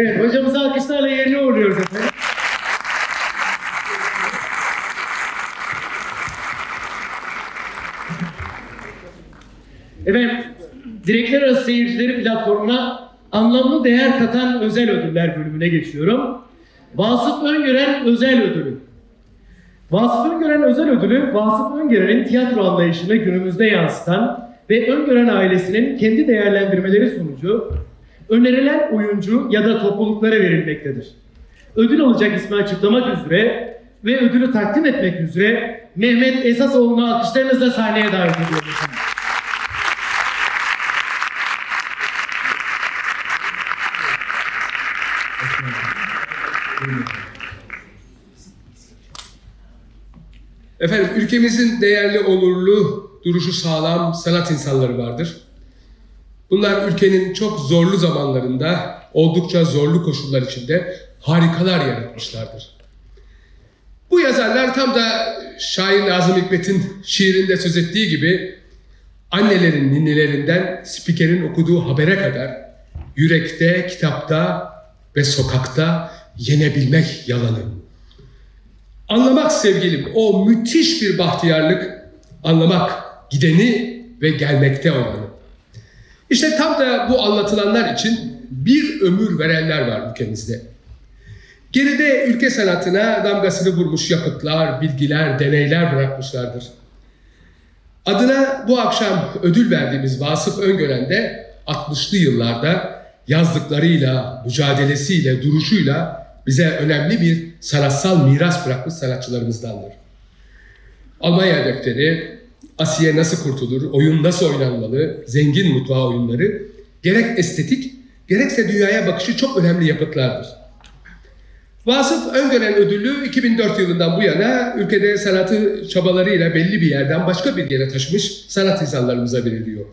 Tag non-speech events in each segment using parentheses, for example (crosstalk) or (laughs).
Evet, hocamızı alkışlarla yerine uğurluyoruz efendim. Efendim, Direkler Arası Seyircileri platformuna anlamlı değer katan özel ödüller bölümüne geçiyorum. Vasıf Öngören Özel Ödülü. Vasıf Öngören Özel Ödülü, Vasıf Öngören'in tiyatro anlayışını günümüzde yansıtan ve Öngören ailesinin kendi değerlendirmeleri sonucu önerilen oyuncu ya da topluluklara verilmektedir. Ödül alacak ismi açıklamak üzere ve ödülü takdim etmek üzere Mehmet Esasoğlu'nu alkışlarınızla sahneye davet ediyorum. efendim. Ülkemizin değerli, onurlu, duruşu sağlam sanat insanları vardır. Bunlar ülkenin çok zorlu zamanlarında, oldukça zorlu koşullar içinde harikalar yaratmışlardır. Bu yazarlar tam da şair Nazım Hikmet'in şiirinde söz ettiği gibi annelerin ninnilerinden spikerin okuduğu habere kadar yürekte, kitapta ve sokakta yenebilmek yalanı. Anlamak sevgilim o müthiş bir bahtiyarlık, anlamak gideni ve gelmekte olanı. İşte tam da bu anlatılanlar için bir ömür verenler var ülkemizde. Geride ülke sanatına damgasını vurmuş yapıtlar, bilgiler, deneyler bırakmışlardır. Adına bu akşam ödül verdiğimiz Vasıf Öngören de 60'lı yıllarda yazdıklarıyla, mücadelesiyle, duruşuyla bize önemli bir sanatsal miras bırakmış sanatçılarımızdandır. Almanya defteri, Asiye nasıl kurtulur, oyun nasıl oynanmalı, zengin mutfağı oyunları gerek estetik gerekse dünyaya bakışı çok önemli yapıtlardır. Vasıf Öngören Ödülü 2004 yılından bu yana ülkede sanatı çabalarıyla belli bir yerden başka bir yere taşımış sanat insanlarımıza veriliyor.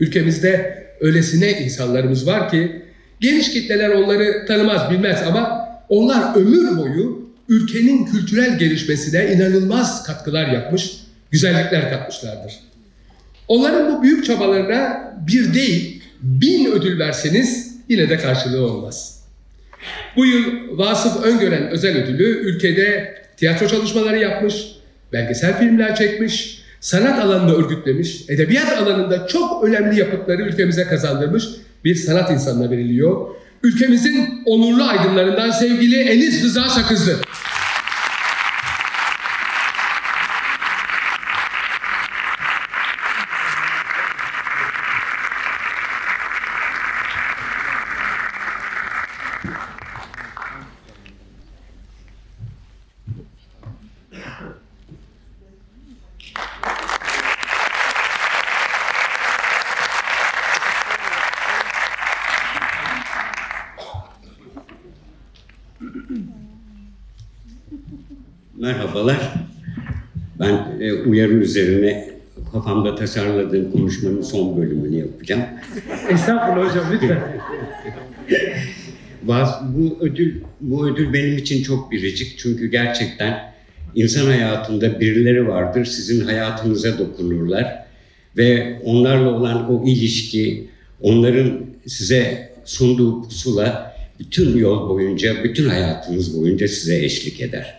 Ülkemizde öylesine insanlarımız var ki geniş kitleler onları tanımaz bilmez ama onlar ömür boyu ülkenin kültürel gelişmesine inanılmaz katkılar yapmış, güzellikler katmışlardır. Onların bu büyük çabalarına bir değil bin ödül verseniz yine de karşılığı olmaz. Bu yıl Vasıf Öngören özel ödülü ülkede tiyatro çalışmaları yapmış, belgesel filmler çekmiş, sanat alanını örgütlemiş, edebiyat alanında çok önemli yapıtları ülkemize kazandırmış bir sanat insanına veriliyor. Ülkemizin onurlu aydınlarından sevgili Enis Rıza Sakızlı. Merhabalar. Ben e, uyarı üzerine kafamda tasarladığım konuşmanın son bölümünü yapacağım. Estağfurullah hocam lütfen. (laughs) Bu ödül bu ödül benim için çok biricik çünkü gerçekten insan hayatında birileri vardır sizin hayatınıza dokunurlar ve onlarla olan o ilişki onların size sunduğu pusula bütün yol boyunca bütün hayatınız boyunca size eşlik eder.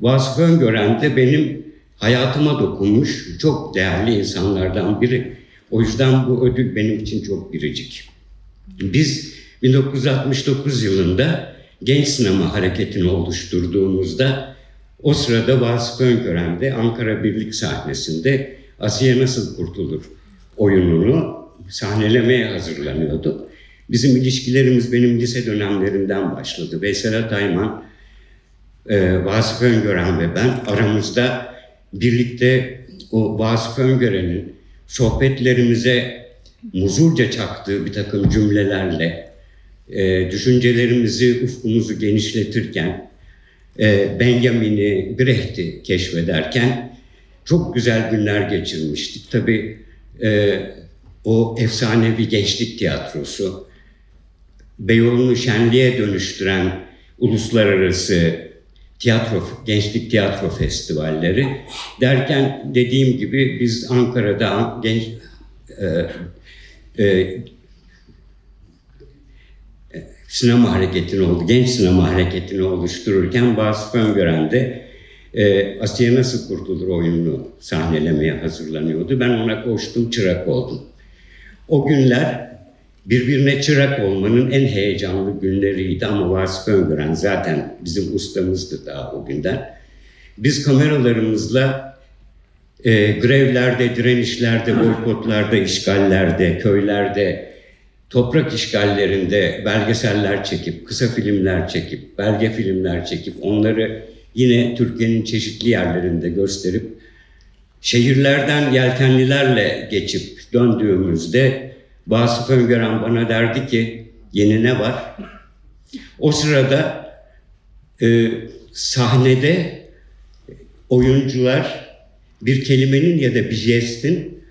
Vasıf Öngören de benim hayatıma dokunmuş çok değerli insanlardan biri. O yüzden bu ödül benim için çok biricik. Biz 1969 yılında Genç Sinema Hareketi'ni oluşturduğumuzda o sırada Vasıf Öngören de Ankara Birlik sahnesinde Asiye Nasıl Kurtulur oyununu sahnelemeye hazırlanıyordu. Bizim ilişkilerimiz benim lise dönemlerimden başladı. Veysel Atayman, e, Vasıf Öngören ve ben aramızda birlikte o Vasıf Öngören'in sohbetlerimize muzurca çaktığı bir takım cümlelerle e, düşüncelerimizi, ufkumuzu genişletirken e, Benjamin'i, Brecht'i keşfederken çok güzel günler geçirmiştik. Tabii e, o efsanevi gençlik tiyatrosu, Beyoğlu'nu şenliğe dönüştüren uluslararası tiyatro, gençlik tiyatro festivalleri derken dediğim gibi biz Ankara'da genç e, e, sinema hareketini oldu, genç sinema hareketini oluştururken Vasıf Öngören e, Asiye Nasıl Kurtulur oyununu sahnelemeye hazırlanıyordu. Ben ona koştum, çırak oldum. O günler birbirine çırak olmanın en heyecanlı günleriydi ama Vasıf Öngören zaten bizim ustamızdı daha o günden. Biz kameralarımızla e, grevlerde, direnişlerde, boykotlarda, işgallerde, köylerde, toprak işgallerinde belgeseller çekip, kısa filmler çekip, belge filmler çekip onları yine Türkiye'nin çeşitli yerlerinde gösterip şehirlerden yelkenlilerle geçip döndüğümüzde Vasıf Öngören bana derdi ki yeni ne var? O sırada e, sahnede oyuncular bir kelimenin ya da bir jestin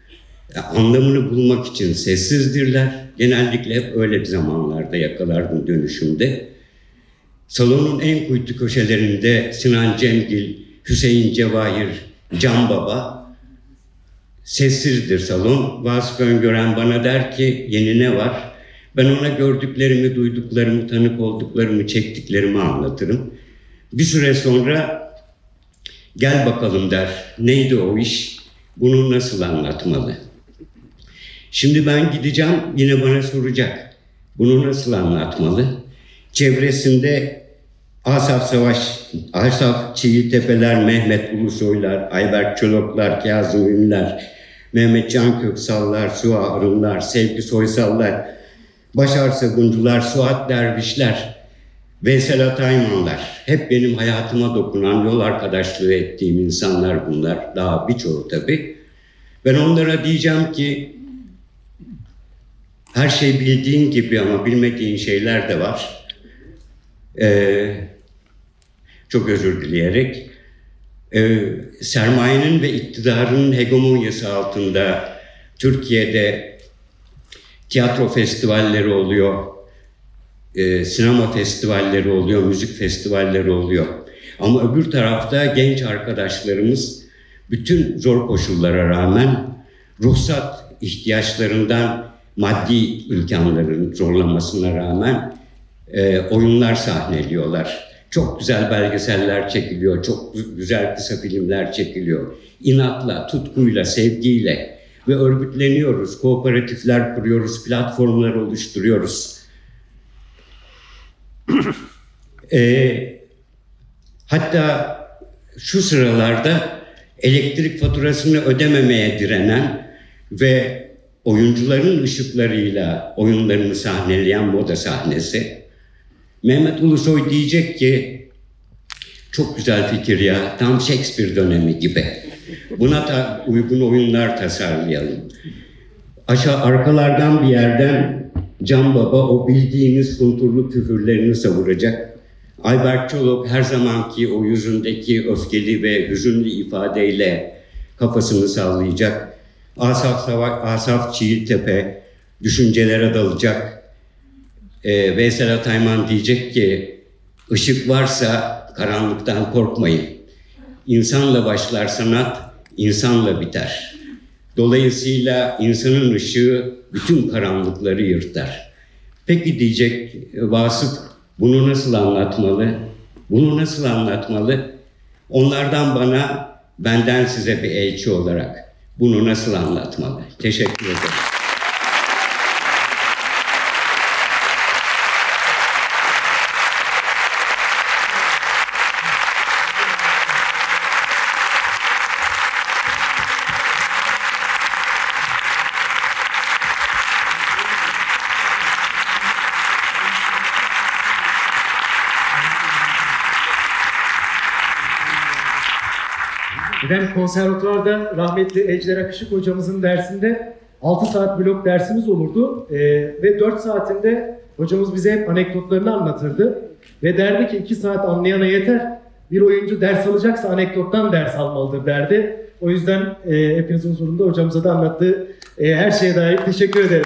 e, anlamını bulmak için sessizdirler. Genellikle hep öyle bir zamanlarda yakalardım dönüşümde. Salonun en kuytu köşelerinde Sinan Cemgil, Hüseyin Cevahir, Can Baba sessizdir salon. Vasıf Öngören bana der ki yeni ne var? Ben ona gördüklerimi, duyduklarımı, tanık olduklarımı, çektiklerimi anlatırım. Bir süre sonra gel bakalım der. Neydi o iş? Bunu nasıl anlatmalı? Şimdi ben gideceğim yine bana soracak. Bunu nasıl anlatmalı? Çevresinde Asaf Savaş, Asaf Çiğitepeler, Mehmet Ulusoylar, Ayberk Çoloklar, Kazım Ünler, Mehmet Can Köksallar, Suha Arınlar, Sevgi Soysallar, Başar Sabuncular, Suat Dervişler, Veysel Ataymanlar. Hep benim hayatıma dokunan, yol arkadaşlığı ettiğim insanlar bunlar. Daha birçoğu tabii. Ben onlara diyeceğim ki her şey bildiğin gibi ama bilmediğin şeyler de var. Ee, çok özür dileyerek. Ee, sermayenin ve iktidarın hegemonyası altında Türkiye'de tiyatro festivalleri oluyor, e, sinema festivalleri oluyor, müzik festivalleri oluyor. Ama öbür tarafta genç arkadaşlarımız bütün zor koşullara rağmen ruhsat ihtiyaçlarından maddi imkanların zorlamasına rağmen e, oyunlar sahneliyorlar. Çok güzel belgeseller çekiliyor, çok güzel kısa filmler çekiliyor. İnatla, tutkuyla, sevgiyle ve örgütleniyoruz, kooperatifler kuruyoruz, platformlar oluşturuyoruz. (clears throat) e, hatta şu sıralarda elektrik faturasını ödememeye direnen ve oyuncuların ışıklarıyla oyunlarını sahneleyen moda sahnesi. Mehmet Ulusoy diyecek ki çok güzel fikir ya tam Shakespeare dönemi gibi. Buna da uygun oyunlar tasarlayalım. Aşağı arkalardan bir yerden Can Baba o bildiğimiz sunturlu küfürlerini savuracak. Ayberk Çoluk her zamanki o yüzündeki öfkeli ve hüzünlü ifadeyle kafasını sallayacak. Asaf, Savaş, Asaf Çiğiltepe düşüncelere dalacak. Ee, Veysel Atayman diyecek ki ışık varsa karanlıktan korkmayın. İnsanla başlar sanat, insanla biter. Dolayısıyla insanın ışığı bütün karanlıkları yırtar. Peki diyecek Vasıf bunu nasıl anlatmalı? Bunu nasıl anlatmalı? Onlardan bana, benden size bir elçi olarak bunu nasıl anlatmalı? Teşekkür ederim. Ben konservatuvarda rahmetli Ejder Akışık hocamızın dersinde 6 saat blok dersimiz olurdu. Ee, ve 4 saatinde hocamız bize hep anekdotlarını anlatırdı. Ve derdi ki 2 saat anlayana yeter. Bir oyuncu ders alacaksa anekdottan ders almalıdır derdi. O yüzden e, hepinizin huzurunda hocamıza da anlattığı e, her şeye dair teşekkür ederim.